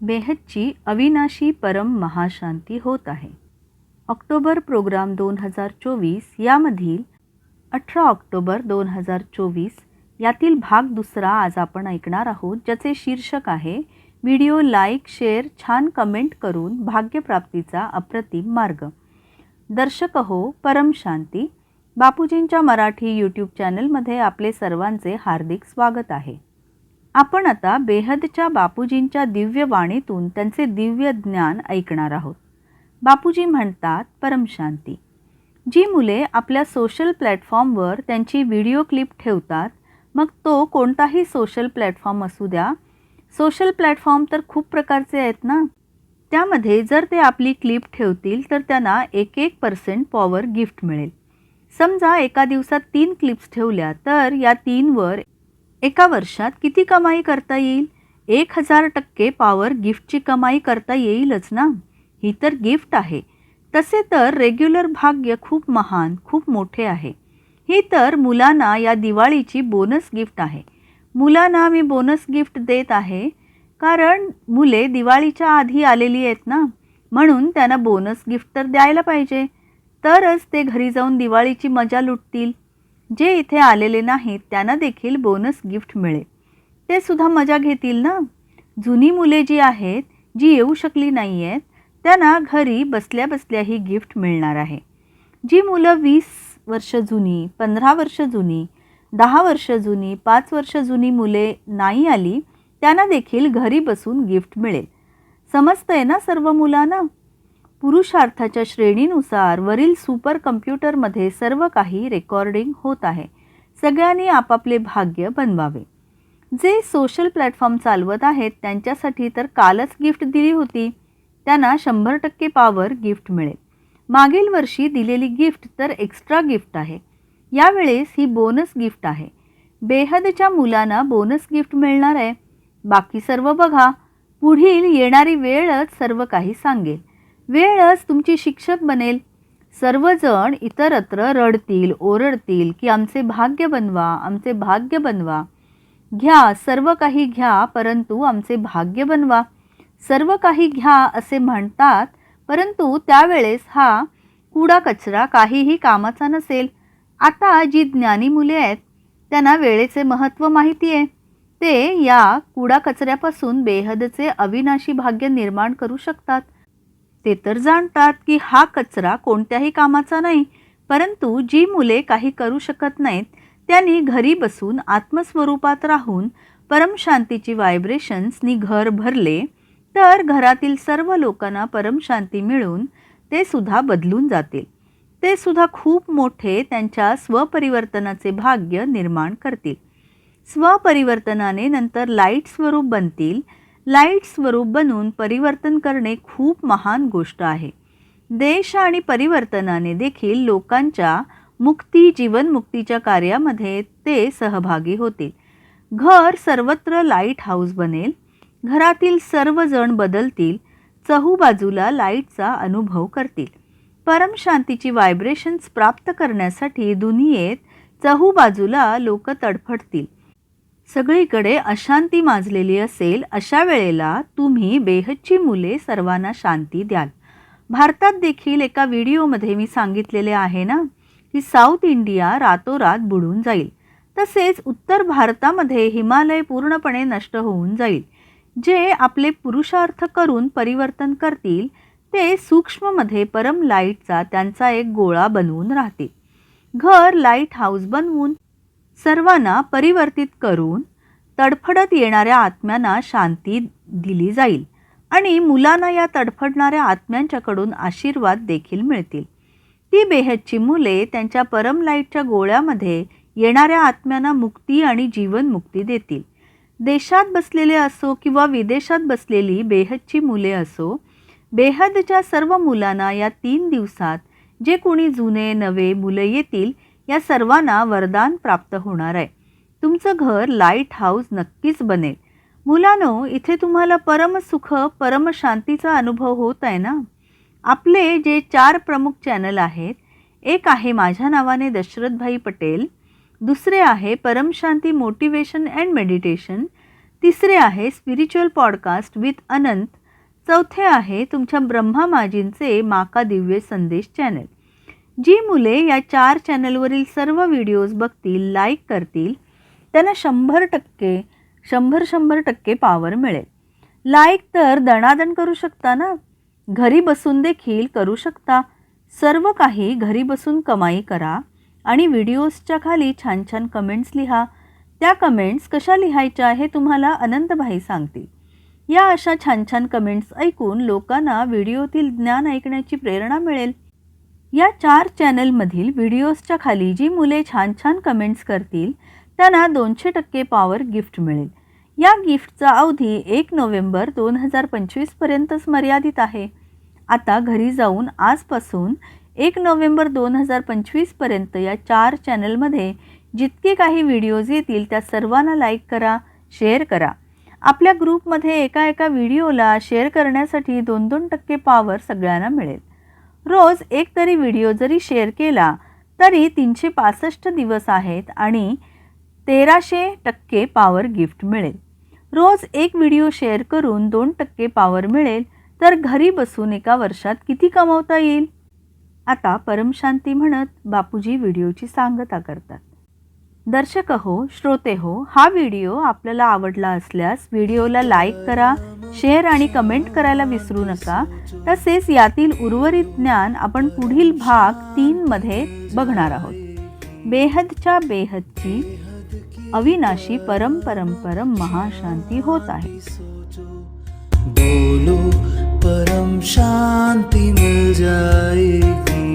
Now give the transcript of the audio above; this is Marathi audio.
बेहदची अविनाशी परम महाशांती होत आहे. ऑक्टोबर प्रोग्राम दोन हजार चोवीस यामधील अठरा ऑक्टोबर दोन हजार चोवीस यातील भाग दुसरा आज आपण ऐकणार आहोत ज्याचे शीर्षक आहे व्हिडिओ लाईक शेअर छान कमेंट करून भाग्यप्राप्तीचा अप्रतिम मार्ग. दर्शक हो परम शांती. बापूजींच्या मराठी यूट्यूब चॅनलमध्ये आपले सर्वांचे हार्दिक स्वागत आहे. आपण आता बेहदच्या बापूजींच्या दिव्य वाणीतून त्यांचे दिव्य ज्ञान ऐकणार आहोत. बापूजी म्हणतात परमशांती जी मुले आपल्या सोशल प्लॅटफॉर्मवर त्यांची व्हिडिओ क्लिप ठेवतात मग तो कोणताही सोशल प्लॅटफॉर्म असू द्या. सोशल प्लॅटफॉर्म तर खूप प्रकारचे आहेत ना? त्यामध्ये जर ते आपली क्लिप ठेवतील तर त्यांना एक एक पर्सेंट पॉवर गिफ्ट मिळेल. समजा एका दिवसात तीन क्लिप्स ठेवल्या तर या तीनवर एका वर्षात किती कमाई करता येईल? एक हजार टक्के पॉवर गिफ्टची कमाई करता येईलच ना? ही तर गिफ्ट आहे. तसे तर रेग्युलर भाग्य खूप महान खूप मोठे आहे. ही तर मुलांना या दिवाळीची बोनस गिफ्ट आहे. मुलांना मी बोनस गिफ्ट देत आहे. कारण मुले दिवाळीच्या आधी आलेली आहेत ना? म्हणून त्यांना बोनस गिफ्ट तर द्यायला पाहिजे. तरच ते घरी जाऊन दिवाळीची मजा लुटतील. जे इथे आलेले नाहीत त्यांना देखील बोनस गिफ्ट मिळेल. ते सुद्धा मजा घेतील ना? जुनी मुले जी आहेत जी येऊ शकली नाही आहेत त्यांना घरी बसल्या बसल्या ही गिफ्ट मिळणार आहे. जी मुलं वीस वर्ष जुनी पंधरा वर्ष जुनी दहा वर्ष जुनी पाच वर्ष जुनी मुले नाही आली त्यांना देखील घरी बसून गिफ्ट मिळेल. समजतंय ना सर्व मुलांना? पुरुषार्थाच्या श्रेणीनुसार वरील सुपर कम्प्युटरमध्ये सर्व काही रेकॉर्डिंग होत आहे. सगळ्यांनी आपापले भाग्य बनवावे. जे सोशल प्लॅटफॉर्म चालवत आहेत त्यांच्यासाठी तर कालच गिफ्ट दिली होती. त्यांना शंभर टक्के पॉवर गिफ्ट मिळेल. मागील वर्षी दिलेली गिफ्ट तर एक्स्ट्रा गिफ्ट आहे. यावेळेस ही बोनस गिफ्ट आहे. बेहदच्या मुलांना बोनस गिफ्ट मिळणार आहे. बाकी सर्व बघा. पुढील येणारी वेळच सर्व काही सांगेल. वेळच तुमची शिक्षक बनेल. सर्वजण इतरत्र रडतील ओरडतील की आमचे भाग्य बनवा आमचे भाग्य बनवा. घ्या सर्व काही घ्या परंतु आमचे भाग्य बनवा. सर्व काही घ्या असे म्हणतात परंतु त्यावेळेस हा कुडा कचरा काहीही कामाचा नसेल. आता जी ज्ञानी मुले आहेत त्यांना वेळेचे महत्त्व माहिती आहे ते या कुडा कचऱ्यापासून बेहदचे अविनाशी भाग्य निर्माण करू शकतात. ते तर जाणतात की हा कचरा कोणत्याही कामाचा नाही परंतु जी मुले काही करू शकत नाहीत त्यांनी घरी बसून आत्मस्वरूपात राहून परमशांतीची व्हायब्रेशन्सनी घर भरले तर घरातील सर्व लोकांना परमशांती मिळून ते सुद्धा बदलून जातील. ते सुद्धा खूप मोठे त्यांच्या स्वपरिवर्तनाचे भाग्य निर्माण करतील. स्वपरिवर्तनाने नंतर लाइट स्वरूप बनतील लाइट स्वरूप बनून परिवर्तन करणे खूप महान गोष्ट आहे. देश आणि परिवर्तनाने देखील लोकांच्या मुक्ती जीवनमुक्तीच्या कार्यामध्ये ते सहभागी होतील. घर सर्वत्र लाइट हाऊस बनेल घरातील सर्वजण बदलतील चहूबाजूला लाईटचा अनुभव करतील. परमशांतीची व्हायब्रेशन्स प्राप्त करण्यासाठी दुनियेत चहूबाजूला लोक तडफडतील. सगळीकडे अशांती माजलेली असेल अशा वेळेला तुम्ही बेहच्ची मुले सर्वांना शांती द्याल. भारतात देखील एका व्हिडिओमध्ये मी सांगितलेले आहे ना की साऊथ इंडिया रातोरात बुडून जाईल. तसेच उत्तर भारतामध्ये हिमालय पूर्णपणे नष्ट होऊन जाईल. जे आपले पुरुषार्थ करून परिवर्तन करतील ते सूक्ष्ममध्ये परम लाईटचा त्यांचा एक गोळा बनवून राहतील. घर लाइट हाऊस बनवून सर्वांना परिवर्तित करून तडफडत येणाऱ्या आत्म्यांना शांती दिली जाईल आणि मुलांना या तडफडणाऱ्या आत्म्यांच्याकडून आशीर्वाद देखील मिळतील. ती बेहदची मुले त्यांच्या परम लाईटच्या गोळ्यामध्ये येणाऱ्या आत्म्यांना मुक्ती आणि जीवनमुक्ती देतील. देशात बसलेले असो किंवा विदेशात बसलेली बेहदची मुले असो बेहदच्या सर्व मुलांना या तीन दिवसात जे कोणी जुने नवे मुलं येतील या सर्वांना वरदान प्राप्त होणार आहे. तुमचं घर लाइट हाऊस नक्कीच बनेल. मुलानो इथे तुम्हाला परमसुख परमशांतीचा अनुभव होत आहे ना? आपले जे चार प्रमुख चॅनल आहेत एक आहे माझ्या नावाने दशरथभाई पटेल दुसरे आहे परमशांती मोटिवेशन अँड मेडिटेशन तिसरे आहे स्पिरिच्युअल पॉडकास्ट विथ अनंत चौथे आहे तुमच्या ब्रह्मा माजींचे माका दिव्य संदेश चॅनल जी मुले या चार चॅनलवरील सर्व व्हिडिओज बघतील लाईक करतील त्यांना शंभर टक्के शंभर शंभर टक्के पावर मिळेल. लाईक तर दणादण करू शकता ना? घरी बसून देखील करू शकता. सर्व काही घरी बसून कमाई करा आणि व्हिडिओजच्या खाली छान छान कमेंट्स लिहा. त्या कमेंट्स कशा लिहायच्या हे तुम्हाला अनंतभाई सांगतील. या अशा छान छान कमेंट्स ऐकून लोकांना व्हिडिओतील ज्ञान ऐकण्याची प्रेरणा मिळेल. या चार चॅनलमधील व्हिडिओजच्या खाली जी मुले छान छान कमेंट्स करतील त्यांना दोनशे टक्के पॉवर गिफ्ट मिळेल. या गिफ्टचा अवधी एक नोव्हेंबर दोन हजार पंचवीसपर्यंतच मर्यादित आहे. आता घरी जाऊन आजपासून एक नोव्हेंबर दोन हजार पंचवीसपर्यंत या चार चॅनलमध्ये जितके काही व्हिडिओज येतील त्या सर्वांना लाईक करा शेअर करा. आपल्या ग्रुपमध्ये एका एका व्हिडिओला शेअर करण्यासाठी दोन दोन टक्के पॉवर सगळ्यांना मिळेल. रोज एक तरी व्हिडिओ जरी शेअर केला तरी तीनशे पासष्ट दिवस आहेत आणि तेराशे टक्के पॉवर गिफ्ट मिळेल. रोज एक व्हिडिओ शेअर करून दोन टक्के पॉवर मिळेल तर घरी बसून एका वर्षात किती कमावता येईल? आता परमशांती म्हणत बापूजी व्हिडिओची सांगता करतात. दर्शक हो श्रोते हो हा व्हिडिओ आपल्याला आवडला असल्यास व्हिडिओला लाईक करा शेअर आणि कमेंट करायला विसरू नका. तसेच यातील उर्वरित ज्ञान आपण पुढील भाग तीनमध्ये बघणार आहोत. बेहदच्या बेहदची अविनाशी परम परम परम महाशांती होत आहे. बोलो परम शांती मिल जाएगी.